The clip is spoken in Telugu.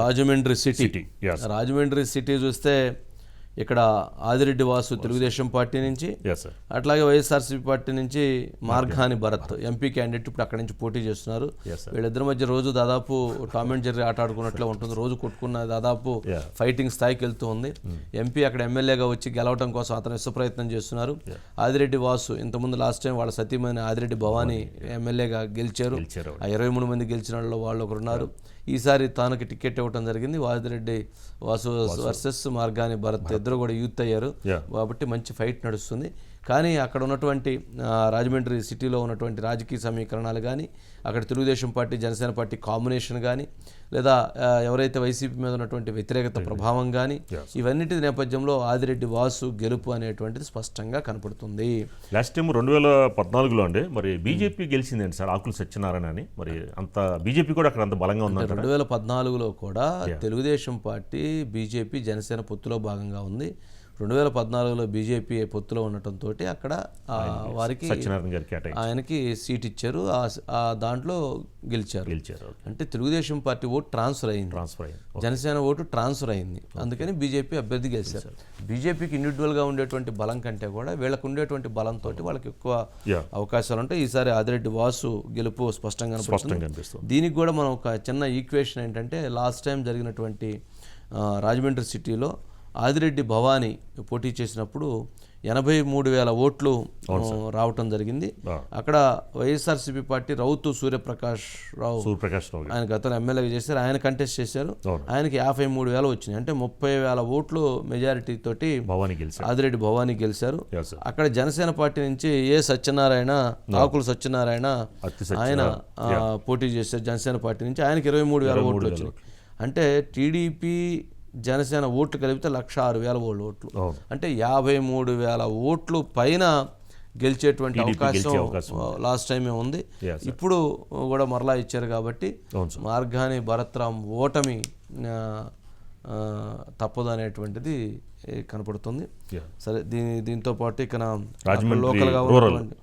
రాజమండ్రి సిటీ. రాజమండ్రి సిటీ చూస్తే ఇక్కడ ఆదిరెడ్డి వాసు తెలుగుదేశం పార్టీ నుంచి అట్లాగే వైఎస్ఆర్సీపీ పార్టీ నుంచి మార్గాని భరత్ ఎంపీ క్యాండిడేట్ ఇప్పుడు అక్కడి నుంచి పోటీ చేస్తున్నారు. వీళ్ళిద్దరి మధ్య రోజు దాదాపు టామ్ అండ్ జెర్రీ ఆట ఆడుకున్నట్లే ఉంటుంది. రోజు కొట్టుకున్న దాదాపు. ఫైటింగ్ స్థాయికి వెళ్తూ ఉంది. ఎంపీ అక్కడ ఎమ్మెల్యేగా వచ్చి గెలవడం కోసం అతను విశ్వ ప్రయత్నం చేస్తున్నారు. ఆదిరెడ్డి వాసు ఇంతకుముందు లాస్ట్ టైం వాళ్ళ సతీమణి ఆదిరెడ్డి భవానీ ఎమ్మెల్యేగా గెలిచారు. ఆ ఇరవై మూడు మంది గెలిచిన వాళ్ళు వాళ్ళు ఒకరు ఉన్నారు ఈసారి తానకి టికెట్ ఇవ్వడం జరిగింది. వాదిరెడ్డి వాసు వర్సెస్ మార్గాని భరత్ ఇద్దరు కూడా యూత్ అయ్యారు. కాబట్టి మంచి ఫైట్ నడుస్తుంది. కానీ అక్కడ ఉన్నటువంటి రాజమండ్రి సిటీలో ఉన్నటువంటి రాజకీయ సమీకరణాలు కానీ అక్కడ Telugu Desam party Janasena party combination కానీ లేదా ఎవరైతే వైసీపీ మీద ఉన్నటువంటి వ్యతిరేకత ప్రభావం కానీ ఇవన్నిటి నేపథ్యంలో ఆదిరెడ్డి వాసు గెలుపు అనేటువంటిది స్పష్టంగా కనపడుతుంది. లాస్ట్ టైం రెండు వేల పద్నాలుగులో అండి మరి బీజేపీ గెలిచిందండి సార్ ఆకులు సత్యనారాయణ అని. మరి అంత బీజేపీ కూడా అక్కడ అంత బలంగా ఉందంట రెండు వేల పద్నాలుగులో కూడా తెలుగుదేశం పార్టీ బీజేపీ జనసేన పొత్తులో భాగంగా ఉంది. రెండు వేల పద్నాలుగులో బీజేపీ పొత్తులో ఉండటంతో అక్కడ వారికి ఆయనకి సీట్ ఇచ్చారు. ఆ దాంట్లో గెలిచారు. గెలిచారు అంటే తెలుగుదేశం పార్టీ ఓటు ట్రాన్స్ఫర్ అయింది. ట్రాన్స్ఫర్ అయ్యింది జనసేన ఓటు ట్రాన్స్ఫర్ అయింది. అందుకని బీజేపీ అభ్యర్థి గెలిచారు. బీజేపీకి ఇండివిజువల్గా ఉండేటువంటి బలం కంటే కూడా వీళ్ళకు ఉండేటువంటి బలంతో వాళ్ళకి ఎక్కువ. అవకాశాలు ఉంటాయి. ఈసారి ఆదిరెడ్డి వాసు గెలుపు స్పష్టంగా అనిపిస్తుంది దీనికి కూడా మనం ఒక చిన్న ఈక్వేషన్ ఏంటంటే లాస్ట్ టైం జరిగినటువంటి రాజమండ్రి సిటీలో ఆదిరెడ్డి భవానీ పోటీ చేసినప్పుడు ఎనభై మూడు వేల ఓట్లు రావటం జరిగింది. అక్కడ వైఎస్ఆర్సీపీ పార్టీ రౌతు సూర్యప్రకాష్ రావు సూర్యప్రకాష్ రావు ఆయన గతంలో ఎమ్మెల్యేగా చేశారు. ఆయన కంటెస్ట్ చేశారు. ఆయనకి యాభై మూడు వేలు వచ్చినాయి. అంటే ముప్పై వేల ఓట్లు మెజారిటీ తోటి భవానీ గెలిచారు. ఆదిరెడ్డి భవానీ గెలిచారు. అక్కడ జనసేన పార్టీ నుంచి ఏ సత్యనారాయణ ఆకుల సత్యనారాయణ ఆయన పోటీ చేశారు జనసేన పార్టీ నుంచి. ఆయనకి ఇరవై మూడు వేల ఓట్లు వచ్చినాయి. అంటే టీడీపీ జనసేన ఓట్లు కలిపితే లక్ష ఆరు వేల ఓళ్ళు ఓట్లు. అంటే యాభై మూడు వేల ఓట్లు పైన గెలిచేటువంటి గెలిచే అవకాశం లాస్ట్ టైమే ఉంది. ఇప్పుడు కూడా మరలా ఇచ్చారు కాబట్టి మార్గాని భరత్రామ్ ఓటమి తప్పదు అనేటువంటిది కనపడుతుంది. సరే దీని దీంతో పాటు ఇక రాజమండ్రి లోకల్గా ఉన్నటువంటి